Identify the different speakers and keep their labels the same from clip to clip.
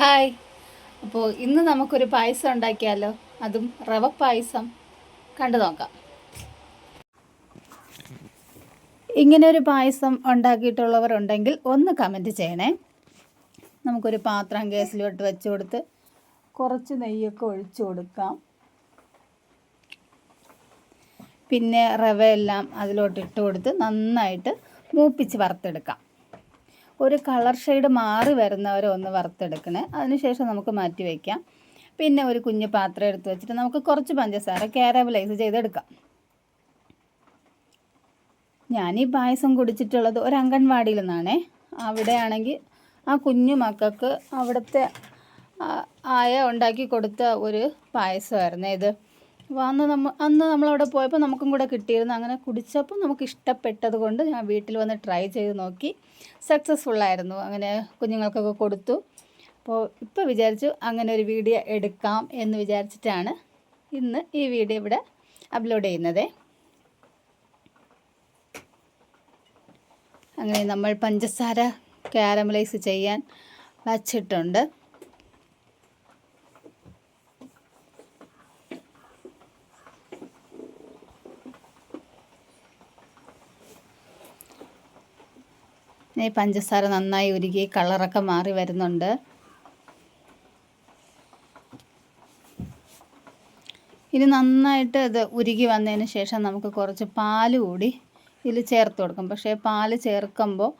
Speaker 1: Hi. അപ്പോൾ ഇന്ന് നമുക്കൊരു പായസം ഉണ്ടാക്കിയാലോ? അതും റവ പായസം. കണ്ടു നോക്കാം. ഇങ്ങനെ ഒരു പായസം ഉണ്ടാക്കിയിട്ടുള്ളവർ ഉണ്ടെങ്കിൽ ഒന്ന് കമന്റ് ചെയ്യണേ. നമുക്കൊരു പാത്രം ഗ്യാസിലോട്ട് വെച്ച് കൊടുത്ത് കുറച്ച് നെയ്യൊക്കെ ഒഴിച്ചു കൊടുക്കാം. പിന്നെ റവയെല്ലാം അതിലോട്ട് ഇട്ട് കൊടുത്ത് നന്നായിട്ട് മൂപ്പിച്ച് വറുത്തെടുക്കാം. ഒരു കളർ ഷെയ്ഡ് മാറി വരുന്നവരെ ഒന്ന് വറുത്തെടുക്കണേ. അതിനുശേഷം നമുക്ക് മാറ്റി വയ്ക്കാം പിന്നെ ഒരു കുഞ്ഞു പാത്രം എടുത്ത് വെച്ചിട്ട് നമുക്ക് കുറച്ച് പഞ്ചസാര കാരബലൈസ് ചെയ്തെടുക്കാം. ഞാൻ ഈ പായസം കുടിച്ചിട്ടുള്ളത് ഒരു അംഗൻവാടിയിൽ നിന്നാണേ. അവിടെയാണെങ്കിൽ ആ കുഞ്ഞു മക്കൾക്ക് അവിടുത്തെ ആയ ഉണ്ടാക്കി കൊടുത്ത ഒരു പായസമായിരുന്നു ഇത്. അപ്പോൾ അന്ന് നമ്മൾ അന്ന് നമ്മളവിടെ പോയപ്പോൾ നമുക്കും കൂടെ കിട്ടിയിരുന്നു. അങ്ങനെ കുടിച്ചപ്പോൾ നമുക്ക് ഇഷ്ടപ്പെട്ടത് കൊണ്ട് ഞാൻ വീട്ടിൽ വന്ന് ട്രൈ ചെയ്ത് നോക്കി. സക്സസ്ഫുൾ ആയിരുന്നു. അങ്ങനെ കുഞ്ഞുങ്ങൾക്കൊക്കെ കൊടുത്തു. അപ്പോൾ ഇപ്പോൾ വിചാരിച്ചു അങ്ങനെ ഒരു വീഡിയോ എടുക്കാം എന്ന് വിചാരിച്ചിട്ടാണ് ഇന്ന് ഈ വീഡിയോ ഇവിടെ അപ്ലോഡ് ചെയ്യുന്നത്. അങ്ങനെ നമ്മൾ പഞ്ചസാര കാരമലൈസ് ചെയ്യാൻ വച്ചിട്ടുണ്ട്. ഈ പഞ്ചസാര നന്നായി ഉരുകി കളറൊക്കെ മാറി വരുന്നുണ്ട്. ഇനി നന്നായിട്ട് ഇത് ഉരുകി വന്നതിന് ശേഷം നമുക്ക് കുറച്ച് പാൽ കൂടി ഇതിൽ ചേർത്ത് കൊടുക്കും. പക്ഷേ പാൽ ചേർക്കുമ്പോൾ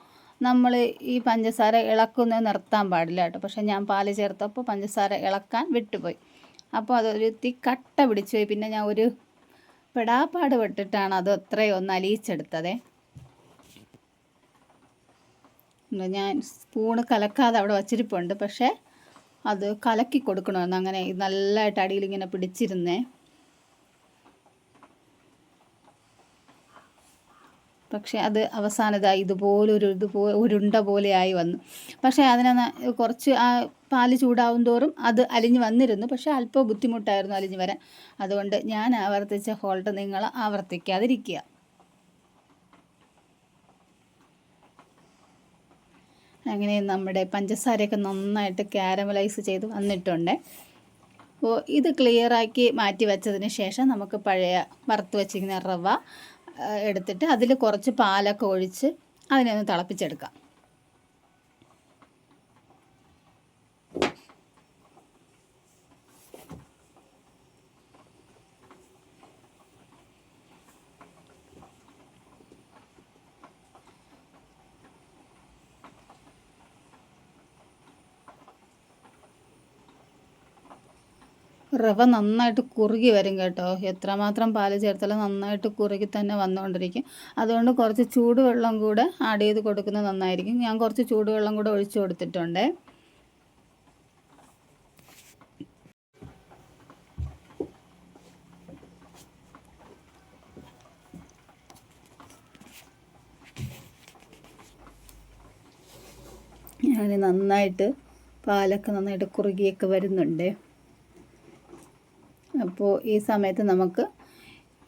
Speaker 1: നമ്മൾ ഈ പഞ്ചസാര ഇളക്കുന്നത് നിർത്താൻ പാടില്ല കേട്ടോ. പക്ഷേ ഞാൻ പാൽ ചേർത്തപ്പോൾ പഞ്ചസാര ഇളക്കാൻ വിട്ടുപോയി. അപ്പോൾ അതൊരു തീ കട്ട പിടിച്ചു പോയി പിന്നെ ഞാൻ ഒരു പെടാപ്പാട് പെട്ടിട്ടാണ് അത് അത്രയും ഒന്ന് അലിയിച്ചെടുത്തതേ. ഞാൻ സ്പൂണ് കലക്കാതെ അവിടെ വച്ചിരിപ്പുണ്ട്. പക്ഷേ അത് കലക്കി കൊടുക്കണമെന്ന് അങ്ങനെ നല്ലതായിട്ട് അടിയിൽ ഇങ്ങനെ പിടിച്ചിരുന്നേ. പക്ഷേ അത് അവസാനതായി ഇതുപോലൊരു ഇതുപോലെ ഉരുണ്ട പോലെയായി വന്നു. പക്ഷേ അതിനെ കുറച്ച് ആ പാൽ ചൂടാവും തോറും അത് അലിഞ്ഞ് വന്നിരുന്നു. പക്ഷേ അല്പം ബുദ്ധിമുട്ടായിരുന്നു അലിഞ്ഞ് വരാൻ. അതുകൊണ്ട് ഞാൻ ആവർത്തിച്ച ഹോൾട്ട് നിങ്ങൾ ആവർത്തിക്കാതിരിക്കുക. അങ്ങനെ നമ്മുടെ പഞ്ചസാരയൊക്കെ നന്നായിട്ട് കാരമലൈസ് ചെയ്ത് വന്നിട്ടുണ്ട്. അപ്പോൾ ഇത് ക്ലിയറാക്കി മാറ്റി വെച്ചതിന് ശേഷം നമുക്ക് പഴയ വറുത്ത് വെച്ചിരിക്കുന്ന റവ എടുത്തിട്ട് അതിൽ കുറച്ച് പാലൊക്കെ ഒഴിച്ച് അതിനെ ഒന്ന് തിളപ്പിച്ചെടുക്കാം. റവ നന്നായിട്ട് കുറുകി വരും കേട്ടോ. എത്രമാത്രം പാൽ ചേർത്താലും നന്നായിട്ട് കുറുകി തന്നെ വന്നുകൊണ്ടിരിക്കും അതുകൊണ്ട് കുറച്ച് ചൂടുവെള്ളം കൂടെ ആഡ് ചെയ്ത് കൊടുക്കുന്നത് നന്നായിരിക്കും. ഞാൻ കുറച്ച് ചൂടുവെള്ളം കൂടെ ഒഴിച്ചു കൊടുത്തിട്ടുണ്ട്. ഞാൻ നന്നായിട്ട് പാലൊക്കെ നന്നായിട്ട് കുറുകിയൊക്കെ വരുന്നുണ്ട്. അപ്പോൾ ഈ സമയത്ത് നമുക്ക്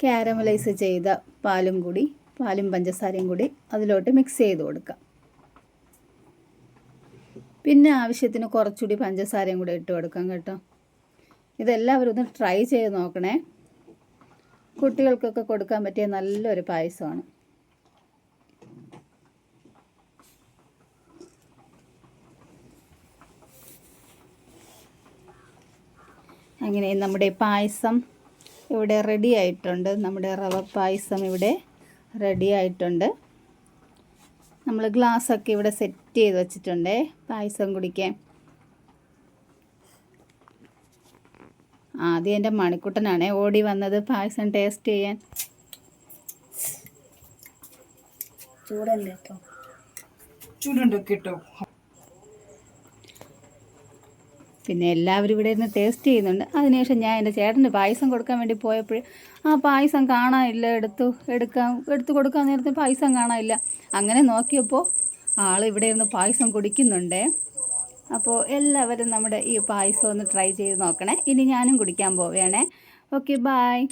Speaker 1: കാരമലൈസ് ചെയ്ത പാലും കൂടി പാലും പഞ്ചസാരയും കൂടി അതിലോട്ട് മിക്സ് ചെയ്ത് കൊടുക്കാം. പിന്നെ ആവശ്യത്തിന് കുറച്ചുകൂടി പഞ്ചസാരയും കൂടി ഇട്ട് കൊടുക്കാം കേട്ടോ. ഇതെല്ലാവരും ഒന്ന് ട്രൈ ചെയ്ത് നോക്കണേ. കുട്ടികൾക്കൊക്കെ കൊടുക്കാൻ പറ്റിയ നല്ലൊരു പായസമാണ്. അങ്ങനെ നമ്മുടെ പായസം ഇവിടെ റെഡി ആയിട്ടുണ്ട്. നമ്മുടെ റവ പായസം ഇവിടെ റെഡി ആയിട്ടുണ്ട്. നമ്മൾ ഗ്ലാസ്സൊക്കെ ഇവിടെ സെറ്റ് ചെയ്ത് വെച്ചിട്ടുണ്ട് പായസം കുടിക്കാൻ. ആദ്യം എന്റെ മണിക്കുട്ടനാണ് ഓടി വന്നത് പായസം ടേസ്റ്റ് ചെയ്യാൻ.
Speaker 2: ചൂടല്ലേ കേട്ടോ
Speaker 3: ചൂടുണ്ട് കേട്ടോ
Speaker 1: പിന്നെ എല്ലാവരും ഇവിടെ ഇരുന്ന് ടേസ്റ്റ് ചെയ്യുന്നുണ്ട്. അതിനുശേഷം ഞാൻ എന്റെ ചേട്ടന് പായസം കൊടുക്കാൻ വേണ്ടി പോയപ്പോൾ ആ പായസം കാണാനില്ല എടുത്തു എടുക്കാം എടുത്തു കൊടുക്കാൻ നേരത്തെ പായസം കാണാനില്ല. അങ്ങനെ നോക്കിയപ്പോൾ ആൾ ഇവിടെ ഇരുന്ന് പായസം കുടിക്കുന്നുണ്ടേ. അപ്പോൾ എല്ലാവരും നമ്മുടെ ഈ പായസം ഒന്ന് ട്രൈ ചെയ്ത് നോക്കണേ. ഇനി ഞാനും കുടിക്കാൻ പോവുകയാണേ ഓക്കെ ബായ്